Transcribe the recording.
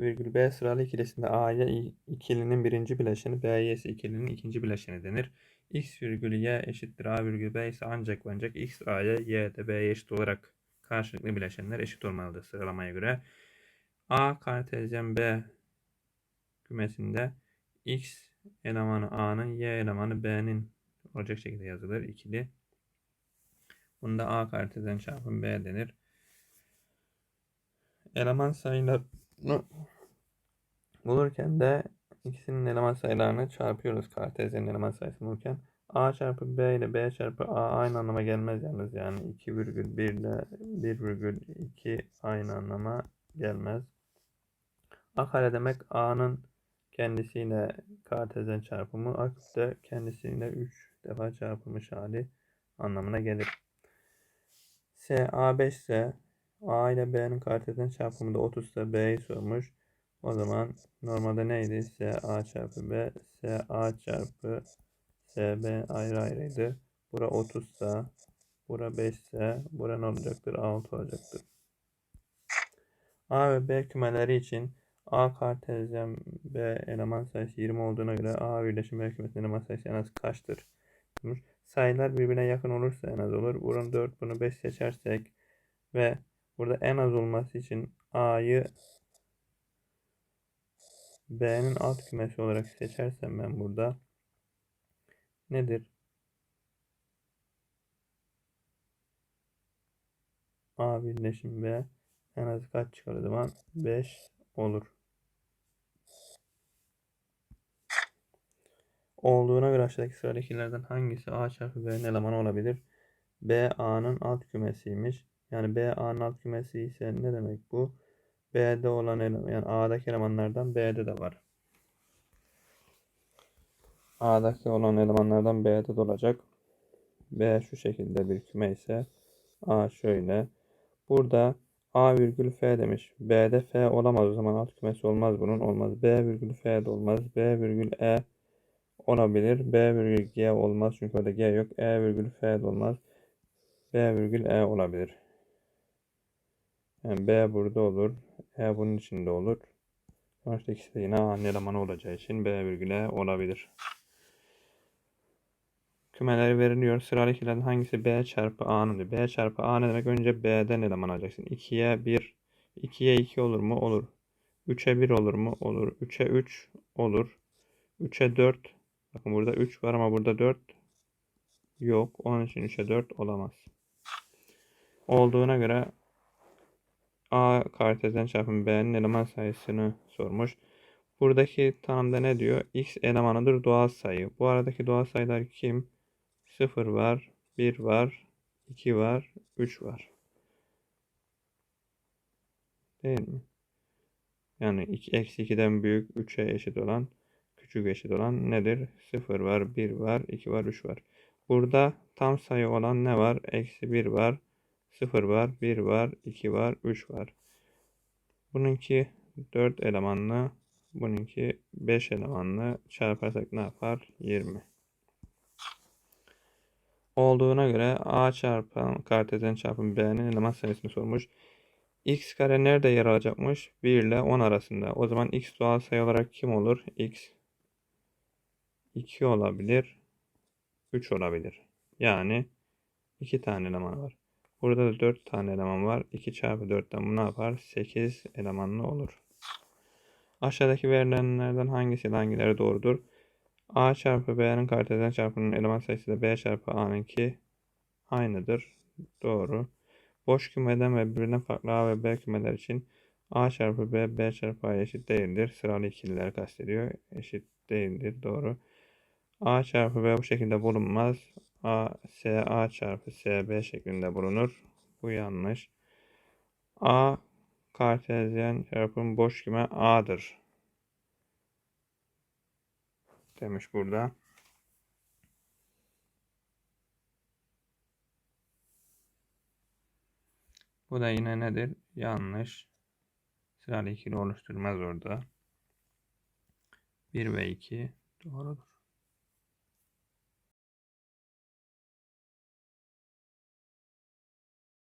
virgül B sıralı ikilisinde A'ya ikilinin birinci bileşeni, B'ye ise ikilinin ikinci bileşeni denir. X virgül Y eşittir A virgül B ise ancak ancak X A'ya Y de B'ye eşit olarak karşılıklı bileşenler eşit olmalıdır sıralamaya göre. A kartezyen B kümesinde X elemanı A'nın Y elemanı B'nin olacak şekilde yazılır. ikili. Bunda A kartezyen çarpım B denir. Eleman sayılarını bulurken de ikisinin eleman sayılarını çarpıyoruz. Kartezyen eleman sayısını bulurken. A çarpı B ile B çarpı A aynı anlama gelmez yalnız. Yani 2,1 ile 1,2 aynı anlama gelmez. A kare demek A'nın kendisiyle kartezyen çarpımı. A küp kendisiyle 3 defa çarpılmış hali anlamına gelir. S A5 ise A ile B'nin kartezyen çarpımı da 30 ise B'yi sormuş. O zaman normalde neydi? S A çarpı B, S A çarpı S B ayrı ayrıydı. Bura 30 ise, bura 5 ise, bura ne olacaktır? 6 olacaktır. A ve B kümeleri için A kartezyen B eleman sayısı 20 olduğuna göre A birleşim B kümesinin eleman sayısı en az kaçtır? Sayılar birbirine yakın olursa en az olur. Bunu 4, bunu 5 seçersek ve burada en az olması için A'yı B'nin alt kümesi olarak seçersem ben burada nedir? A birleşim B en az kaç çıkar o zaman? 5 olur. Olduğuna göre aşağıdaki sıradakilerden hangisi A çarpı B'nin elemanı olabilir? B A'nın alt kümesiymiş. Yani B A'nın alt kümesi ise ne demek bu? B'de olan eleman yani A'daki elemanlardan B'de de var. A'daki olan elemanlardan B'de de olacak. B şu şekilde bir küme ise A şöyle. Burada A virgül F demiş. B'de F olamaz o zaman alt kümesi olmaz bunun olmaz. B virgül F de olmaz. B virgül E olabilir. B virgül G olmaz çünkü orada G yok. E virgül F de olmaz. B virgül E olabilir. Yani B burada olur. E bunun içinde olur. Sonuçta ikisi de yine A'nın elemanı olacağı için B virgül E olabilir. Kümeleri veriliyor. Sıralı ikilerden hangisi B çarpı A'nındır? B çarpı A ne demek? Önce B'den eleman alacaksın. 2'ye 1. 2'ye 2 olur mu? Olur. 3'e 1 olur mu? Olur. 3'e 3 olur. 3'e 4. Bakın burada 3 var ama burada 4 yok. Onun için 3'e 4 olamaz. Olduğuna göre A kartezyen çarpım B'nin eleman sayısını sormuş. Buradaki tanımda ne diyor? X elemanıdır doğal sayı. Bu aradaki doğal sayılar kim? 0 var, 1 var, 2 var, 3 var. Değil mi? Yani 2, eksi 2'den büyük 3'e eşit olan, küçük eşit olan nedir? 0 var, 1 var, 2 var, 3 var. Burada tam sayı olan ne var? Eksi 1 var, 0 var, 1 var, 2 var, 3 var. Bununki 4 elemanlı, bununki 5 elemanlı çarparsak ne yapar? 20 olduğuna göre A çarpı kartezyen çarpım B'nin eleman sayısını sormuş. X kare nerede yer alacakmış? 1 ile 10 arasında. O zaman X doğal sayı olarak kim olur? X 2 olabilir. 3 olabilir. Yani 2 tane eleman var. Burada da 4 tane eleman var. 2 çarpı 4'ten bu ne yapar? 8 elemanlı olur. Aşağıdaki verilenlerden hangisi hangileri doğrudur? A çarpı B'nin kartezyen çarpımının eleman sayısı da B çarpı A'nınki aynıdır. Doğru. Boş kümeden ve birbirinden farklı A ve B kümeler için A çarpı B, B çarpı A eşit değildir. Sıralı ikilileri kastediyor. Eşit değildir. Doğru. A çarpı B bu şekilde bulunmaz. A, S, A çarpı S, B şeklinde bulunur. Bu yanlış. A kartezyen çarpım boş küme A'dır. demiş burada. Bu da yine nedir? Yanlış. Sıralı ikili oluşturmaz orada. 1 ve 2 doğrudur.